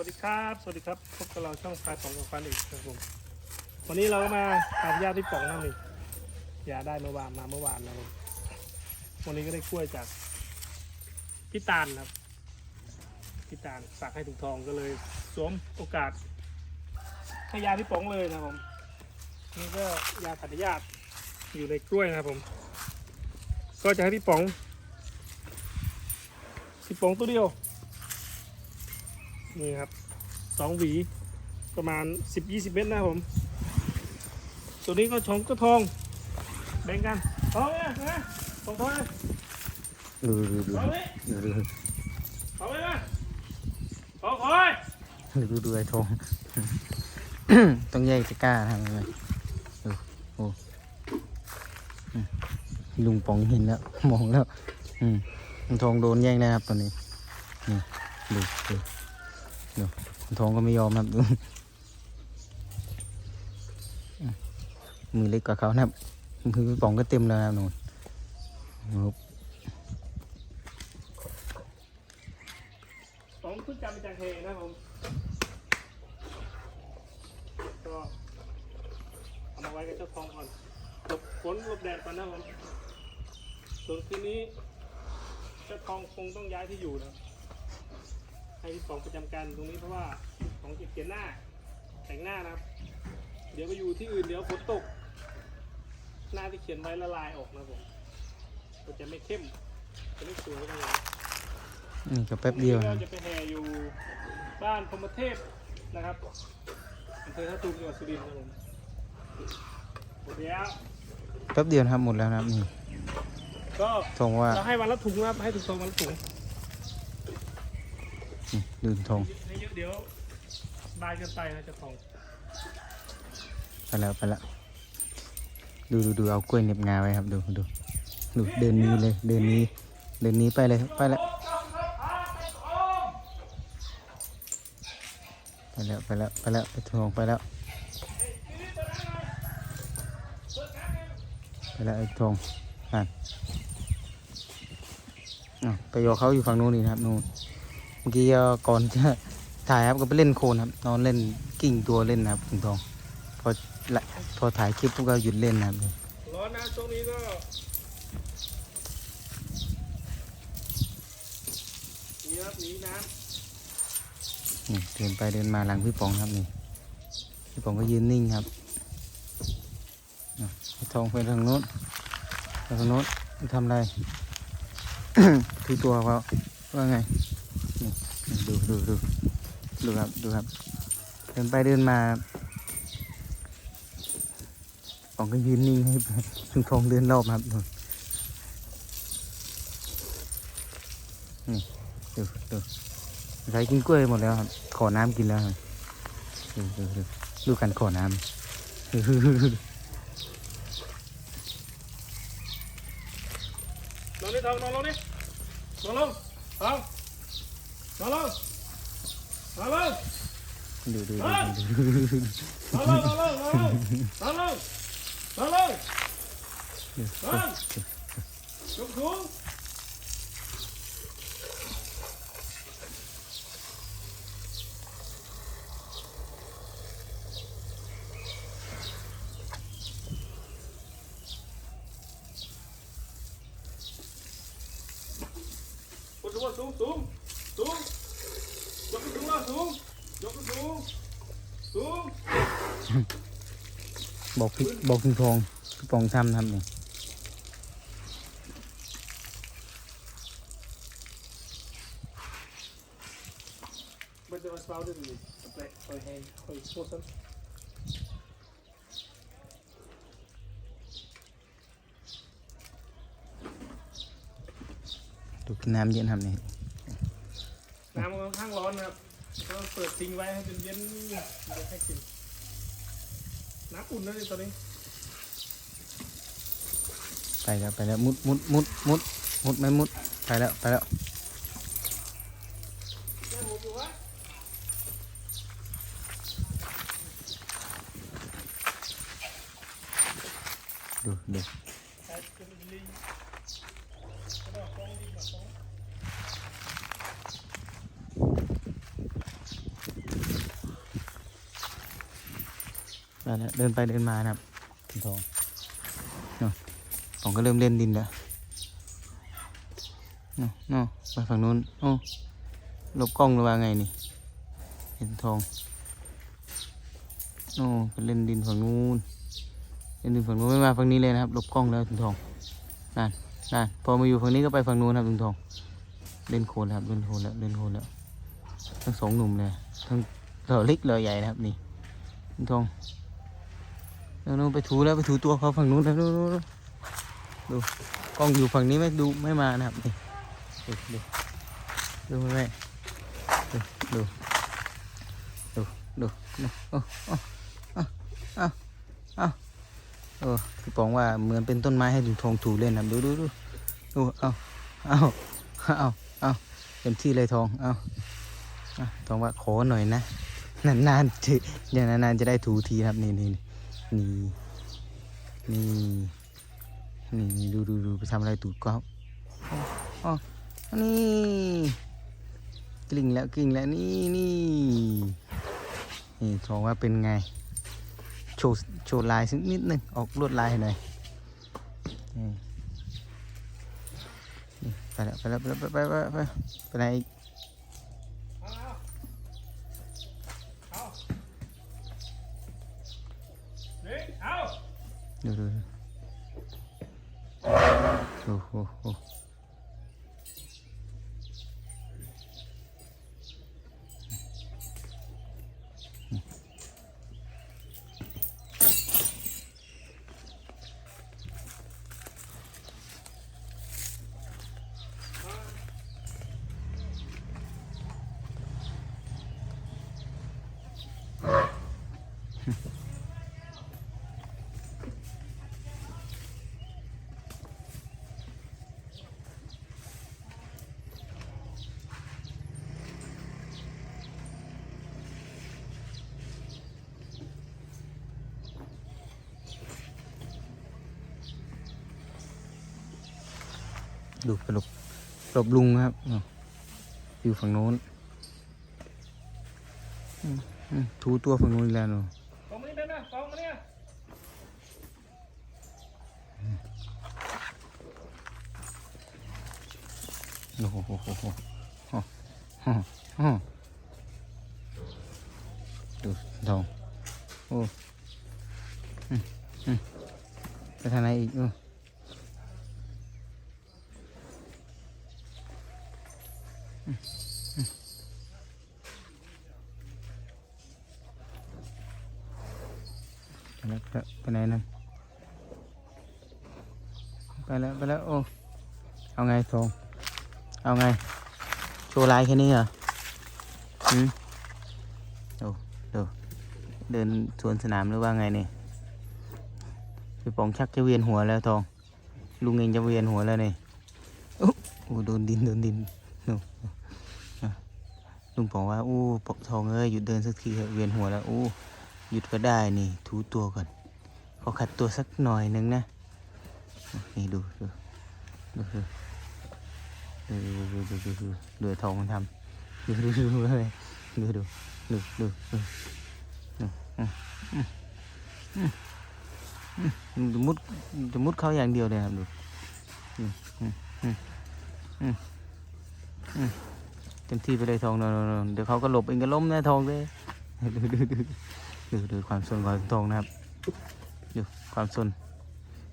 วัสดีครับ สวัสดีครับ พบกับเราช่องพายของกับฟันอีกครับผม วันนี้เราก็มาหาญาติพี่ป๋องนั่นเองยาได้เมื่อวานมาเมื่อวานนะครับวันนี้ก็ได้กล้วยจากพี่ตาลครับ พี่ตาลฝากให้ถุงทองก็เลยสวมโอกาสให้ยาพี่ป๋องเลยนะครับผม นี่ก็ยาขัดญาติอยู่ในกล้วยนะครับผม ก็จะให้พี่ป๋องพี่ป๋องตัวเดียว นี่ครับสองหวีประมาณสิบยี่สิบเมตรนะผม ตัวนี้ก็ชงก็ทองแบ่งกันทองเนี่ยนะทองทองเลยดูดูดูทองเลยดูดูทองเลยนะทองคอยดูดูไอ้ทอง ต้องแยกตะกร้าทำเลยโอ้ลุงปองเห็นแล้ว มองแล้ว อืมทองโดนแย่งนะครับตอนนี้ นี่ดูดู ดูทองก็ไม่ยอมนะครับมือเล็กกว่าเขานะครับมือพี่องก็เต็มแล้วนะครับนู่นครับสองพฤติกรรมจากเฮนะผมก็เอามาไว้กับเจ้าทองก่อนหลบฝนหลบแดดก่อนนะผมส่วนคืนนี้เจ้าทองคงต้องย้ายที่อยู่นะ ครับให้พี่ป๋องประจำการตรงนี้เพราะว่าของจะเขียนหน้า แต่งหน้านะครับ เดี๋ยวไปอยู่ที่อื่นเดี๋ยวฝนตก หน้าที่เขียนไว้ละลายออกนะครับผมก็จะไม่เข้มจะไม่สวยนะครับผมนี่ก็แป๊บเดียวพรุ่งนะนี้ก็จะไปแห่อยู่บ้านพรหมเทพนะครับอำเภอท่าตูมจังหวัดสุรินทร์ครับผมหมดแล้วแป๊บเดียวนะครับหมดแล้วนะครับนี่ก็ทองว่าเราให้วันละถุงนะครับให้ถุงทองวันละถุง นี่ดูทองให้เยอะเดี๋ยวบายเกินไปนะเจะทองไปแล้วไปแล้วดูดูดูเอากล้วยเหน็บงาไว้ครับดูดูดูเดินหนี้เลยเดินหนี้เดินหนี้ไปเลยครับไปแล้วไปแล้วไปแล้วไปแล้วไปทองไปแล้วไปแล้วไอ้ทองอ่านอะไปยอเขาอยู่ฝั่งนู้นนี่นะครับนู้นเมื่อกี้ก่อนจะถ่ายครับก็ไปเล่นโคลนครับนอนเล่นกิ่งตัวเล่นนะครับถึงทองพอพอถ่ายคลิปพวกเราหยุดเล่นนะครับร้อนนะช่วงนี้ก็นี่ครับหนีน้นี่เดินไปเดินมาหลังพี่ปองครับนี่พี่ปองก็ยืนนิ่งครับพี่ทองไปทางโน้นทางโน้นทำอะไรถือตัวเขาว่าไง นี่ดูดูดูดูครับดูครับ เดินไปเดินมาปองก็ยืนนิ่งให้ถึงทองเดินรอบครับดูนี่ดูดูใส่กินกล้วยหมดแล้วครับ ขอน้ำกินแล้วครับดูดูดูดูกันขอน้ำำนอนนี่ทองนอนลงนี่นอนลงทอง นอนลงนอนลงดูดูดูดูนอนลงนอนลงนอนลงนอนลงนอนลงนอนลงนอนยกสูงกดสูงสูงสูงสูงยกขึ้นสูงแล้วสูง ยกขึ้นสูงสูงบอกพี่บอกพี่พองพี่ปองทำทำนี่ Men det var svagt det เปิดทิ้งไว้ให้จนเย็นเดี๋ยวให้กินน้ำอุ่นนะนี่ตอนนี้ไปแล้วไปแล้วมุดมุดมุดมุดมุดไม่มุดไปแล้วไปแล้ว แม่หมูอยู่วะ ดูดู ใช่เป็นลิงกระดอกฟองลิงแบบฟอง ได้แล้วเดินไปเดินมานะครับคุณทองผมก็เริ่มเล่นดินแล้วนาะเนาะไปฝั่งนู้นโอ้หลบกล้องหรือว่าไงนี่ เห็นทองโอ้ไปเล่นดินฝั่งนู้นเล่นดินฝั่งนู้นไม่มาฝั่งนี้เลยนะครับหลบกล้องแล้วคุณทองนั่นนั่นพอมาอยู่ฝั่งนี้ก็ไปฝั่งนู้นครับคุณทอง เล่นโคลนครับเล่นโคลนแล้วเล่นโคลนแล้วทั้งสองหนุ่มเลยทั้งเราเล็กเราใหญ่นะครับนี่คุณทอง แล้วนู้นไปถูแล้วไปถูตัวเขาฝั่งนู้นแล้วดูดูดูกล้องอยู่ฝั่งนี้ไม่ดูไม่มานะครับนี่ดูดูดูไม่ดูดูดูดูดูโอ้โอ้เอ้าเอ้าเอ้เออพี่ปองว่าเหมือนเป็นต้นไม้ให้ดูทองถูเล่นนะดูดูดูดูเอาเอาเอาเอาเต็มที่เลยทองเอาทองว่าขอหน่อยนะนานๆจะอย่างนานๆจะได้ถูทีครับนี่นี่ นี่นี่นี่นี่ดูดูดูไปทำอะไรตูดก็อ๋ออ๋อนี่กลิ้งแล้วกลิ้งแล้วนี่นี่นี่ทองว่าเป็นไงโชว์โชว์ลายสักนิดหนึ่งออกลวดลายหน่อยนี่ไปแล้วไปแล้วไปแล้วไปไปไปไปไปไหนอีก ดูดูดูโอ้ ดูไปหลบหลบลุงครับอยู่ฝั่งโน้นอืมอืมถูตัวฝั่งโน้นแล้วเนาะฟองมานี่เป็นะฟองมาเนี่ยโอ้โหโหโหโหดูทองโอ้ไปทางไหนอีกโอ้อืมอืมไป แล้วไปแล้วไปไหนนั่นไปแล้วไปแล้วโอ้เอาไงทองเอาไงโชว์ลายแค่นี้เหรออืมดูดูเดินสวนสนามหรือว่าไงเนี่ยพี่ปองชักจะเวียนหัวแล้วทอง ลุงเองจะเวียนหัวแล้วเนี่ยโอ้โหโดนดินโดนดินนูอะ ลุงปองว่าอู้ปอกทองเอ้ยหยุดเดินสักทีเถอเวียนหัวแล้วอู้หยุดก็ได้นี่ ถูตัวก่อนขอขัดตัวสักหน่อยหนึงนะนี่ดูดูดูดูดูดูดูดูดูดูทองมันทำดูดูดูดูอะไรดูดูดูดูดูดูอืมอืมอืมอืมจะมุดจะมุดเขาอย่างเดียวเลยครับดูอืมอืมอืมอืมอืม เต็มที่ไปเลยทองนนเดี๋ยวเขาก็หลบเองก็ล้มนะทองเลยดูดูดูดูดูความสนของทองนะครับดูความสน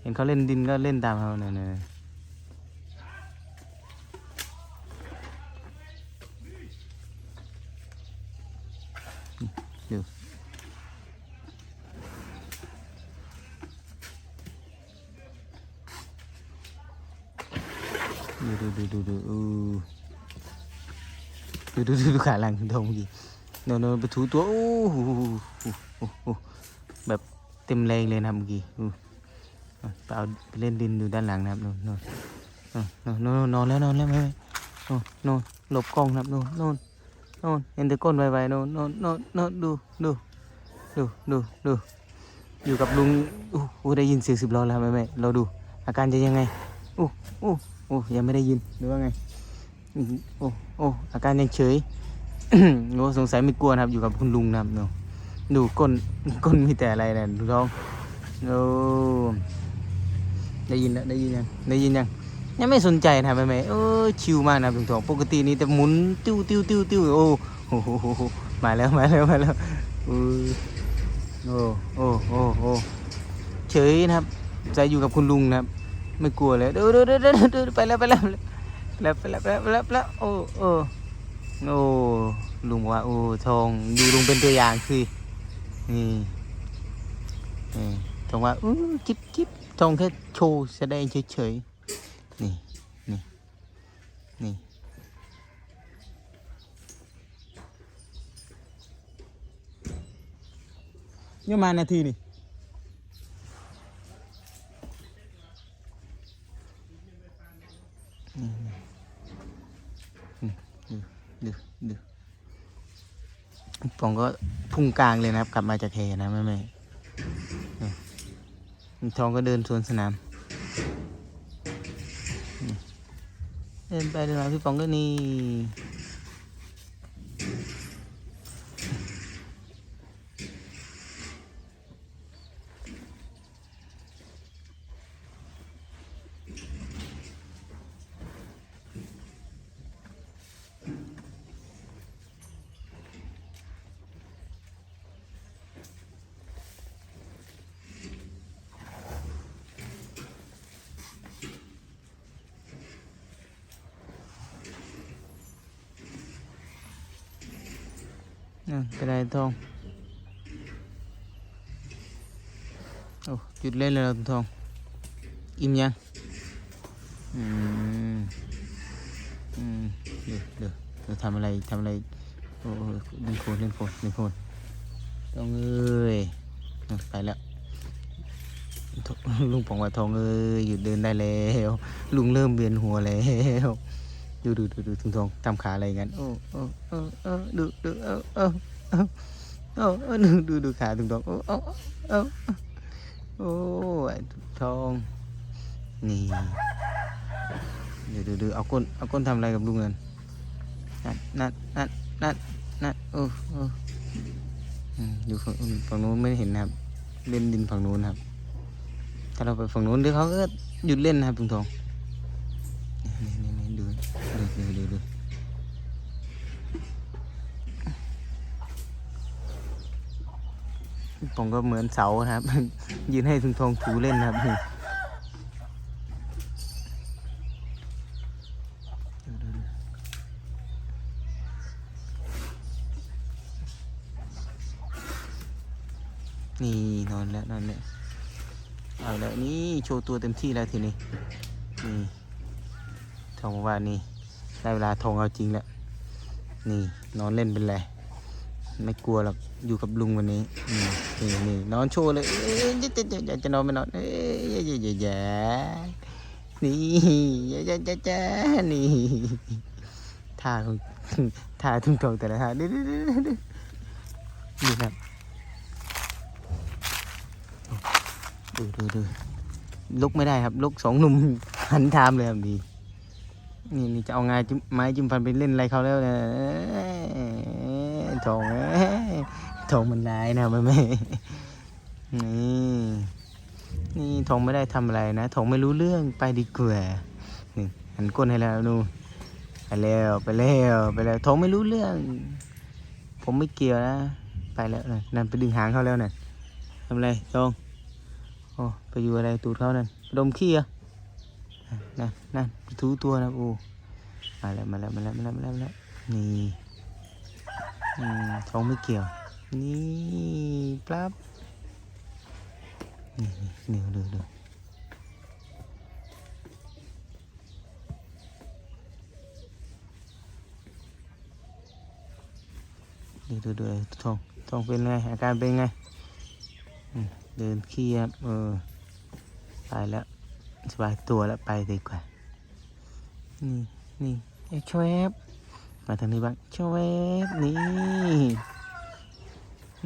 เห็นเขาเล่นดินก็เล่นตามเขาเนี่ยเนี่ยดูดูดูดูดูดู ดูดูดูขาหลังทองกี่โนโนไปถูตัวโอ้โหแบบเต็มแรงเลยนะบเมื่อกี้อู้อะไปเอาไปเล่นดินอยู่ด้านหลังนะครับโน่นโน่นโน่นนอนแล้วนอนแล้วไม่ไม่โน่นโน่นหลบกล้องนะครับโน่นโน่นโน่นเห็นแต่ก้นไวๆโน่นโน่นโน่นโน่นดูดูดูดูดูอยู่กับลุงอู้อู้ได้ยินเสียงสิบล้อแล้วไหมแม่เราดูอาการจะยังไงอู้อู้โอ้ยังไม่ได้ยินหรือว่าไง โอ้โอ้อาการยังเฉยโอ้สงสัยไม่กลัวนะครับ อยู่กับคุณลุงนะครับเนาะดูก้นก้นมีแต่อะไรเนี่ยดูท้องโอ้ได้ยินแล้วได้ยินยังได้ยินยังยังไม่สนใจนะแม่แม่เออชิวมากนะลุงทองปกตินี่แต่หมุนติ้วติ้วติ้วติ้วโอ้โหหมาแล้วมาแล้วมาแล้วเออโอ้โอ้โอ้โอ้เฉยนะครับใจอยู่กับคุณลุงนะครับ ไม่กลัวเลยเดูดูดูดูดูไปแล้วไปแล้วไปแล้ว แล้วแล้วแล้วแล้วโอ้โอ้โอ้ลุงว่าโอ้ทองดูลุงเป็นตัวอย่างสินี่นี่ทองว่าอู้จิ๊บจิ๊บทองแค่โชว์แสดงเฉยๆนี่นี่นี่ยังมานาทีนี่่องก็พุ่งกลางเลยนะครับ กลับมาจากเทนะแม่แม่ทองก็เดินสวนสนาม เดินไปเดินมาพี่ปองก็นี่ อะไรทองโอ้หยุดเล่นเลยเหรอทอง อิ่มยังอืมอืมเดี๋ยวเดี๋ยวเดี๋ยวทำอะไรทำอะไรโอ้โอ้เล่นโคนเล่นโคนเล่นโคนต้องเอ้ยไปแล้วลุงปองว่าทองเอ้ยหยุดเดินได้แล้ว ลุงเริ่มเวียนหัวแล้ว ดูดูดูดูทุงทองทำขาอะไรกันโอ้โอ้โอ้โอ้ดูดูเอ้าเอ้าเอ้าเอ้ดูดูดูขาทุงทองโอ้โอ้โอ้โอ้ไอ้ทุงทองนี่เดี๋ยวดี๋ยวเดี๋ยวเอาก้นเอาก้นทำอะไรกับลุงนั่นนั่นนั่นนั่นนั่นนั่นโอ้โอ้อยู่ฝั่งนู้นไม่เห็นนะครับ เล่นดินฝั่งนู้นครับ ถ้าเราไปฝั่งนู้นเดี๋ยวเขาก็หยุดเล่นนะครับลุงทองนี่นี่นี่ดูดูดูดูดู ผมก็เหมือนเสาครับ ยืนให้ลุงทองถูเล่นครับนี่นอนแล้วนอนแล้วเอาแล้วนี่โชว์ตัวเต็มที่แล้วทีนี้นี่ทองว่านี่ได้เวลาทองเอาจริงแล้วนี่นอนเล่นเป็นไร ไม่กลัวหรอกอยู่กับลุงวันนี้นี่นี่นี่นอนโชว์เลยเอ้ยจะจะจะจะนอนไม่นอนเอ้ยอย่าอย่าอย่นี่อย่าอย่าอย่นี่ท่าของท่าทุ่งทองแต่ละท่าดูดูดูดูดูนี่ครับดูดูดูลุกไม่ได้ครับลุกสองหนุ่มหันทามเลยครับดีนี่นี่จะเอาไงจิ้มไม้จิ้มฟันไปเล่นอะไรเขาแล้วเนี่ย ทองเอ้ยทองมันร้ายนะแม่แม่นี่นี่ทองไม่ได้ทำอะไรนะทองไม่รู้เรื่องไปดีกว่านี่หันก้นให้แล้วนู่นไปแล้วไปแล้วไปแล้วทองไม่รู้เรื่อง ผมไม่เกี่ยวนะไปแล้วนะนั่นไปดึงหางเขาแล้วน่ะทำอะไรทองโอ้ไปอยู่อะไรตูดเขานั่นดมขี้เหรอะนั่นนั่นถูตัวนะโอ้มาแล้วมาแล้วมาแล้วมาแล้วมาแล้วนี่ อืมท้องไม่เกี่ยว นี่ปั๊บนี่นี่ดูดูดูดูดูดูท้องท้องเป็นไงอาการเป็นไงเดินขี้ครับเออไปแล้วสบายตัวแล้วไปดีกว่า นี่นี่ไอ้ชวบ มาทางนี้บ้างชวบนี่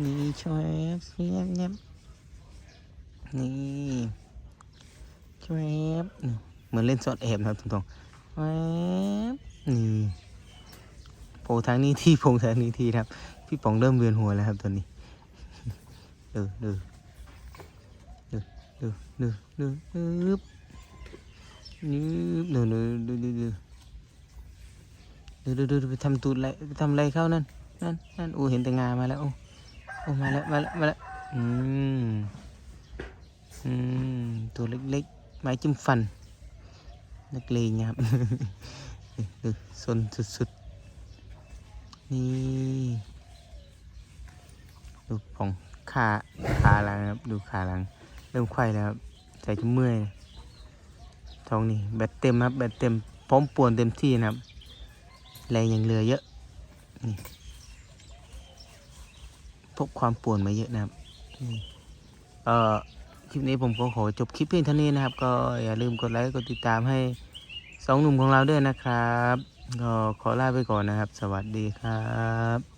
นี่ชวบเงียบเงียบนี่ชวบนี่เหมือนเล่นสอดแอบนะครับตรงๆวบนี่โผล่ทางนี้ที่โผล่ทางนี้ที่ครับ พี่ป๋องเริ่มเวียนหัวแล้วครับตอนนี้ดูดูดูดูดูดูดูนี่ดูดูดูดูดู ดูดูดูไปทำตูดอะไรไปทำอะไรเข้านั่นนั่นนั่นโอ้เห็นแต่งามาแล้วโอ้โอ้มาแล้วมาแล้วมาแล้วอืมอืมตัวเล็กๆไม้จิ้มฟัน นักเลงครับดูซนสุดๆนี่ดูของขาขาหลังครับดูขาหลัง เริ่มไขว้แล้วครับใจจะเมื่อยท้องนี่แบตเต็มครับแบตเต็มพร้อมป่วนเต็มที่นะครับ แรงยังเรือเยอะนี่พบความป่วนมาเยอะนะครับเอ่อคลิปนี้ผมก็ขอจบคลิปเพียงเท่านี้นะครับ ก็อย่าลืมกดไลค์กดติดตามให้สองหนุ่มของเราด้วยนะครับ ก็ขอลาไปก่อนนะครับ สวัสดีครับ